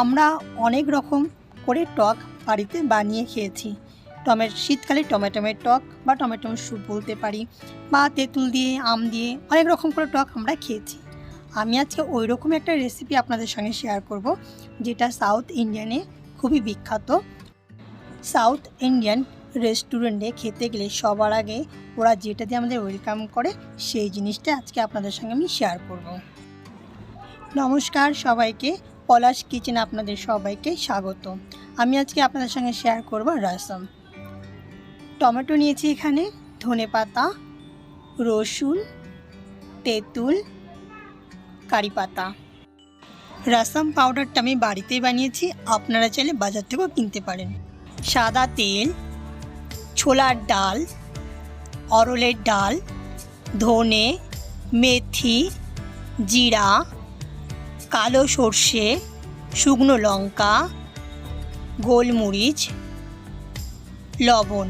আমরা অনেক রকম করে টক বাড়িতে বানিয়ে খেয়েছি। টমেট, শীতকালে টমেটোমের টক বা টমেটো স্যুপ বলতে পারি বা তেঁতুল দিয়ে, আম দিয়ে অনেক রকম করে টক আমরা খেয়েছি। আমি আজকে ওই রকম একটা রেসিপি আপনাদের সঙ্গে শেয়ার করব, যেটা সাউথ ইন্ডিয়ানে খুবই বিখ্যাত। সাউথ ইন্ডিয়ান রেস্টুরেন্টে খেতে গেলে সবার আগে ওরা যেটা দিয়ে আমাদের ওয়েলকাম করে, সেই জিনিসটা আজকে আপনাদের সঙ্গে আমি শেয়ার করব। নমস্কার সবাইকে পলাশ কিচেন আপনাদের সবাইকে স্বাগত। আমি আজকে আপনাদের সঙ্গে শেয়ার করব রসম টমেটো নিয়েছি এখানে, ধনে পাতা, রসুন, তেঁতুল, কারি পাতা। রসম পাউডারটা আমি বাড়িতেই বানিয়েছি, আপনারা চাইলে বাজার থেকেও কিনতে পারেন। সাদা তেল, ছোলার ডাল, অরলের ডাল, ধনে, মেথি, জিরা কালো সর্ষে, শুকনো লঙ্কা, গোলমরিচ, লবণ।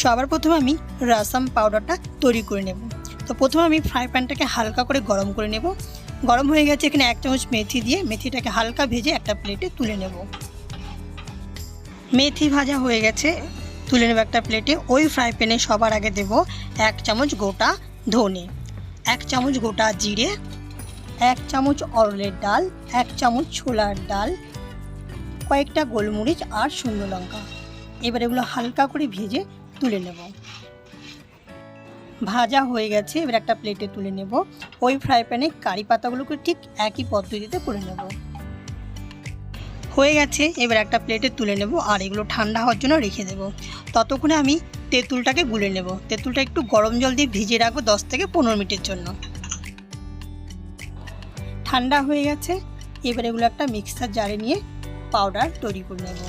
সবার প্রথমে আমি রসম পাউডারটা তৈরি করে নেব। তো প্রথমে আমি ফ্রাই প্যানটাকে হালকা করে গরম করে নেব। গরম হয়ে গেছে এখানে এক চামচ মেথি দিয়ে মেথিটাকে হালকা ভেজে একটা প্লেটে তুলে নেব। মেথি ভাজা হয়ে গেছে, তুলে নেব একটা প্লেটে। ওই ফ্রাই প্যানে সবার আগে দেব এক চামচ গোটা ধনে, এক চামচ গোটা জিরে এক চামচ অরলের ডাল, এক চামচ ছোলার ডাল, কয়েকটা গোলমরিচ আর শুকনো লঙ্কা। এবার এগুলো হালকা করে ভেজে তুলে নেব। ভাজা হয়ে গেছে, এবার একটা প্লেটে তুলে নেব। ওই ফ্রাই প্যানে কারি পাতাগুলোকে ঠিক একই পদ্ধতিতে করে নেব। হয়ে গেছে, এবার একটা প্লেটে তুলে নেব আর এগুলো ঠান্ডা হওয়ার জন্য রেখে দেবো। ততক্ষণে আমি তেঁতুলটাকে গুলে নেব। তেঁতুলটা একটু গরম জল দিয়ে ভিজিয়ে রাখব দশ থেকে পনেরো মিনিটের জন্য। ঠান্ডা হয়ে গেছে, এবার এগুলো একটা মিক্সার জারে নিয়ে পাউডার তৈরি করে নেব।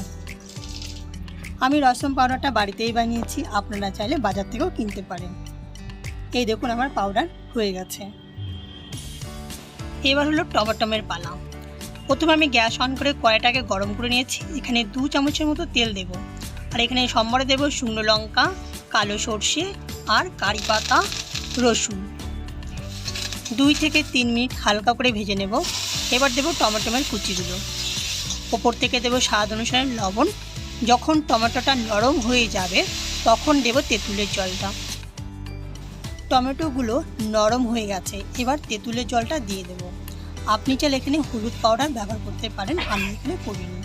আমি রসম পাউডারটা বাড়িতেই বানিয়েছি, আপনারা চাইলে বাজার থেকেও কিনতে পারেন। এই দেখুন আমার পাউডার হয়ে গেছে। এবার হলো টমাটমের পালা। প্রথমে আমি গ্যাস অন করে কড়াইটাকে গরম করে নিয়েছি, এখানে দু চামচের মতো তেল দেব। আর এখানে সম্বরে দেব শুকনো লঙ্কা, কালো সর্ষে আর কারি পাতা, রসুন। দুই থেকে তিন মিনিট হালকা করে ভেজে নেব। এবার দেবো টমেটোমের কুচিগুলো। ওপর থেকে দেবো স্বাদ অনুসারে লবণ। যখন টমেটোটা নরম হয়ে যাবে, তখন দেব তেঁতুলের জলটা। টমেটোগুলো নরম হয়ে গেছে, এবার তেঁতুলের জলটা দিয়ে দেবো। আপনি চাইলে এখানে হলুদ পাউডার ব্যবহার করতে পারেন, আমি এখানে করিনি।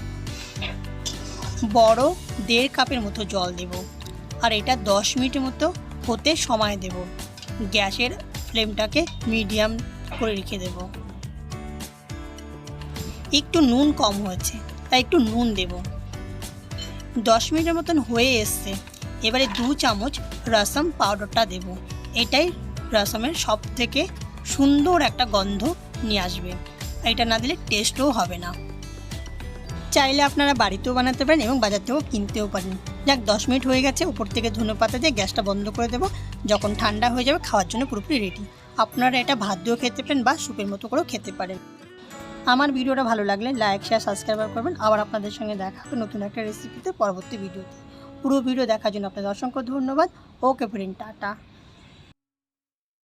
বড় দেড় কাপের মতো জল দেব। আর এটা দশ মিনিটের মতো হতে সময় দেব। গ্যাসের ফ্লেমটাকে মিডিয়াম করে রেখে দেব। একটু নুন কম হয়েছে, তাই একটু নুন দেব। দশ মিনিটের মতন হয়ে এসছে, এবারে দু চামচ রসম পাউডারটা দেব। এটাই রসমের সব থেকে সুন্দর একটা গন্ধ নিয়ে আসবে। এটা না দিলে টেস্টও হবে না। চাইলে আপনারা বাড়িতেও বানাতে পারেন এবং বাজার থেকেও কিনতেও পারেন। যাক, দশ মিনিট হয়ে গেছে, উপর থেকে ধনে পাতা দিয়ে গ্যাসটা বন্ধ করে দেবো। যখন ঠান্ডা হয়ে যাবে খাওয়ার জন্য পুরোপুরি রেডি আপনারা এটা ভাত দিয়েও খেতে পারেন বা স্যুপের মতো করেও খেতে পারেন। আমার ভিডিওটা ভালো লাগলে লাইক শেয়ার সাবস্ক্রাইব করবেন। আবার আপনাদের সঙ্গে দেখা হবে নতুন একটা রেসিপিতে পরবর্তী ভিডিওতে। পুরো ভিডিও দেখার জন্য আপনাদের অসংখ্য ধন্যবাদ। Okay friend tata.